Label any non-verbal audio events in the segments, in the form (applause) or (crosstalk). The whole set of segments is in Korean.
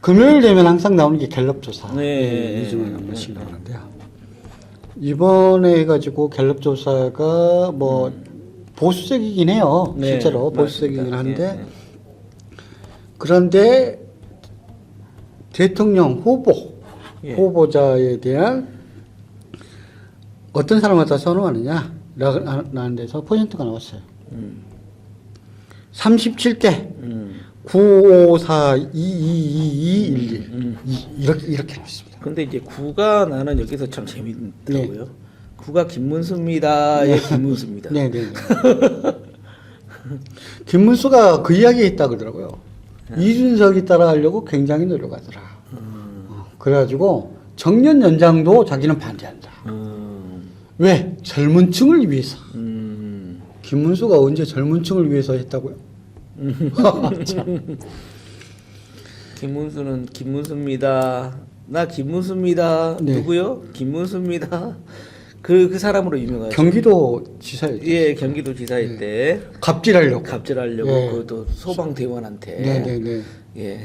금요일 되면 항상 나오는 게 갤럽 조사. 네. 요즘은 한 번씩 나오는데요. 이번에 해가지고 갤럽 조사가 뭐 보수적이긴 해요. 네, 실제로. 보수적이긴 한데 예, 예. 그런데 대통령 후보 예. 후보자에 대한 어떤 사람을 다 선호하느냐 라는 데서 포인트가 나왔어요. 음, 37대 음. 954 2222 음. 이렇게 이렇게 나왔습니다. 근데 이제 구가 나는 여기서 참 재밌더라고요. 네. 구가 김문수입니다의 김문수입니다. 네, 네. 네. 김문수가 그 이야기 했다 그러더라고요. 네. 이준석이 따라가려고 굉장히 노력하더라. 음, 어, 그래가지고 정년 연장도 자기는 반대한다. 음, 왜? 젊은 층을 위해서. 음. 김문수가 언제 젊은 층을 위해서 했다고요? (laughs) 김문수는 김문수입니다. 나 김문수입니다. 네. 누구요? 김문수입니다. 그, 그 사람으로 유명하죠. 경기도 지사였죠. 예, 경기도 지사일 때 갑질하려고. 갑질하려고 예. 그또 소방대원한테 네네네. 예.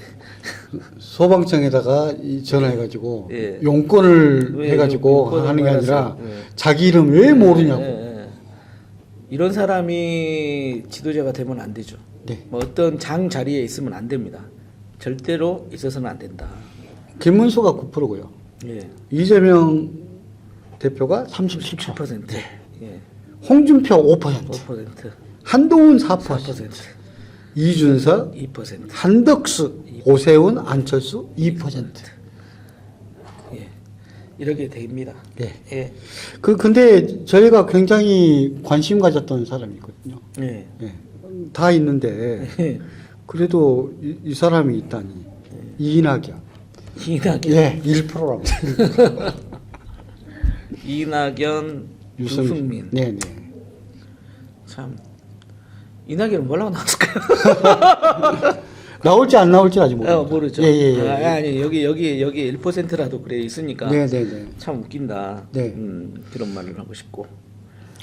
소방청에다가 이 전화해가지고 예. 용건을 왜 해가지고 용건을 하는 게 아니라? 예. 자기 이름 왜 모르냐고. 예, 예, 예. 이런 사람이 지도자가 되면 안 되죠. 네. 뭐 어떤 장 자리에 있으면 안 됩니다. 절대로 있어서는 안 된다. 김문수가 9%고요. 예. 이재명 대표가 37%. 7%. 예. 홍준표 5%. 5%. 한동훈 4%. 4%. 이준석, 2%. 한덕수, 오세훈, 안철수 2%. 예. 이렇게 됩니다. 네. 예. 그 근데 저희가 굉장히 관심 가졌던 사람이거든요. 예. 예. 다 있는데 예. 그래도 이, 이 사람이 있다니 이낙연. 이낙연, 예, 1%라고. 이낙연, 유승민. 네, 네. 참 이낙연은 뭐라고 나왔을까요? (laughs) 나올지 안 나올지 아직 모르죠. 어, 모르죠. 예, 예, 예. 아, 아니 여기 여기 여기 1%라도 그래 있으니까 네, 네, 네. 참 웃긴다. 네. 음, 그런 말을 하고 싶고.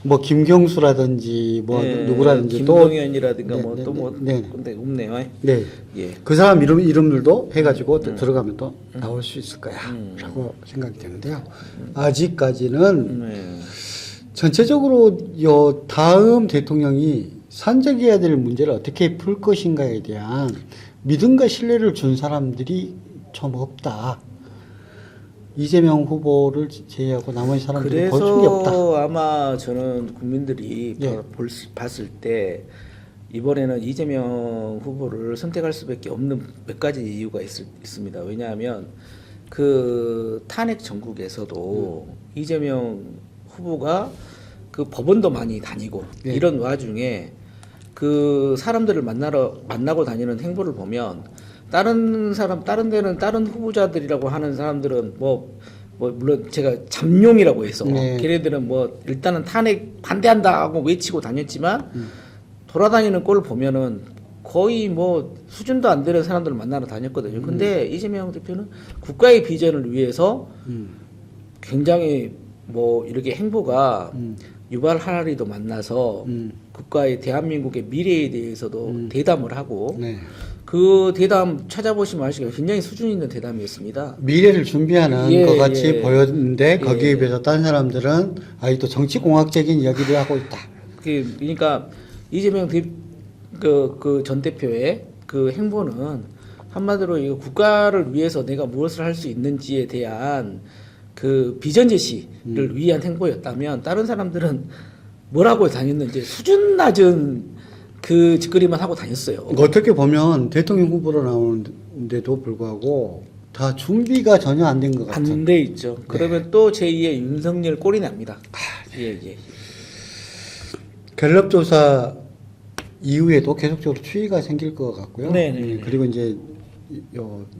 뭐 김경수라든지 뭐 예, 누구라든지 또 김동연이라든가 네, 뭐 네, 또뭐 네. 근데 없네요. 네. 예. 그 사람 이름 이름들도 해가지고 음. 또 들어가면 또 나올 수 있을 거야라고 생각이 되는데요. 아직까지는 네. 전체적으로 요 다음 대통령이 산적해야 될 문제를 어떻게 풀 것인가에 대한 믿음과 신뢰를 준 사람들이 좀 없다. 이재명 후보를 제외하고 나머지 사람들이 게 없다. 그래서 아마 저는 국민들이 예. 볼 수- 봤을 때 이번에는 이재명 후보를 선택할 수밖에 없는 몇 가지 이유가 있, 있습니다. 왜냐하면 그 탄핵 전국에서도 음. 이재명 후보가 그 법원도 많이 다니고 예. 이런 와중에 그 사람들을 만나러 만나고 다니는 행보를 보면 다른 사람 다른 데는 다른 후보자들이라고 하는 사람들은 뭐뭐 물론 제가 잠룡이라고 해서 네. 걔네들은 뭐 일단은 탄핵 반대한다 하고 외치고 다녔지만 음. 돌아다니는 꼴을 보면은 거의 뭐 수준도 안 되는 사람들을 만나러 다녔거든요. 음. 근데 이재명 대표는 국가의 비전을 위해서 음. 굉장히 뭐 이렇게 행보가 음. 유발 하라리도 만나서 음. 국가의 대한민국의 미래에 대해서도 음. 대담을 하고 네. 그 대담 찾아보시면 아시겠지만 굉장히 수준 있는 대담이었습니다. 미래를 준비하는 예, 것 같이 예. 보였는데 거기에 예. 비해서 다른 사람들은 아직도 정치공학적인 이야기를 하고 있다. 그- 그러니까 이재명 그전 대표의 그 행보는 한마디로 이거 국가를 위해서 내가 무엇을 할 수 있는지에 대한 그 비전 제시를 음. 위한 행보였다면 다른 사람들은 뭐라고 다녔는지 수준 낮은 그 짓거리만 하고 다녔어요. 어떻게 보면 대통령 후보로 나오는데도 불구하고 다 준비가 전혀 안 된 것 같은. 안돼 있죠. 그러면 또 제2의 윤석열 꼴이 납니다. 예, 예. 갤럽 조사 이후에도 계속적으로 추이가 생길 것 같고요. 네, 네, 예, 네. 그리고 이제 요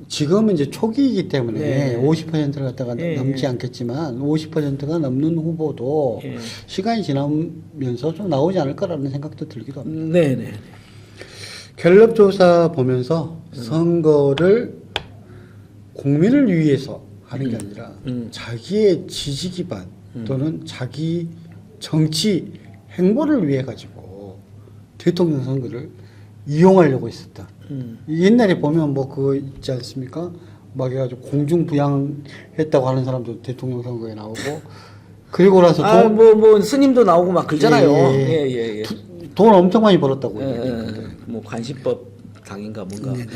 지금은 이제 초기이기 때문에 네. 50%를 갖다가 예, 넘지 예. 않겠지만 50%가 넘는 후보도 예. 시간이 지나면서 좀 나오지 않을 까라는 생각도 들기도 합니다. 네, 네. 갤럽 조사 보면서 선거를 국민을 위해서 하는 게 아니라 음. 자기의 지지 기반 또는 자기 정치 행보를 위해 가지고 대통령 선거를 이용하려고 했었다. 음. 옛날에 보면 뭐 그거 있지 않습니까? 막 해가지고 공중부양했다고 하는 사람도 대통령 선거에 나오고 그리고 나서 아, 돈, 뭐, 뭐, 스님도 나오고 막 그러잖아요. 예, 예, 예, 예, 예. 돈 엄청 많이 벌었다고. 예, 예. 예. 뭐, 관시법 당인가 뭔가. 네,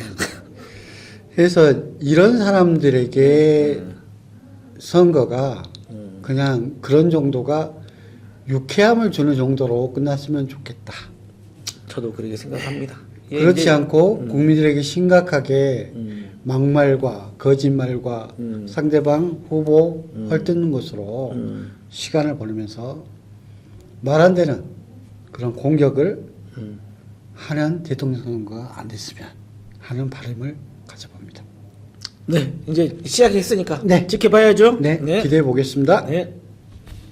그래서 이런 사람들에게 선거가 그냥 그런 정도가 유쾌함을 주는 정도로 끝났으면 좋겠다. 저도 그렇게 생각합니다. 예, 그렇지 이제- 않고 국민들에게 심각하게 음, 막말과 거짓말과 음. 상대방 후보 음. 헐뜯는 것으로 음, 시간을 보내면서 말 안 되는 그런 공격을 음. 하는 대통령 선거가 안 됐으면 하는 바람을 가져봅니다. 네, 이제 시작했으니까 네. 지켜봐야죠. 네, 기대해 보겠습니다. 네.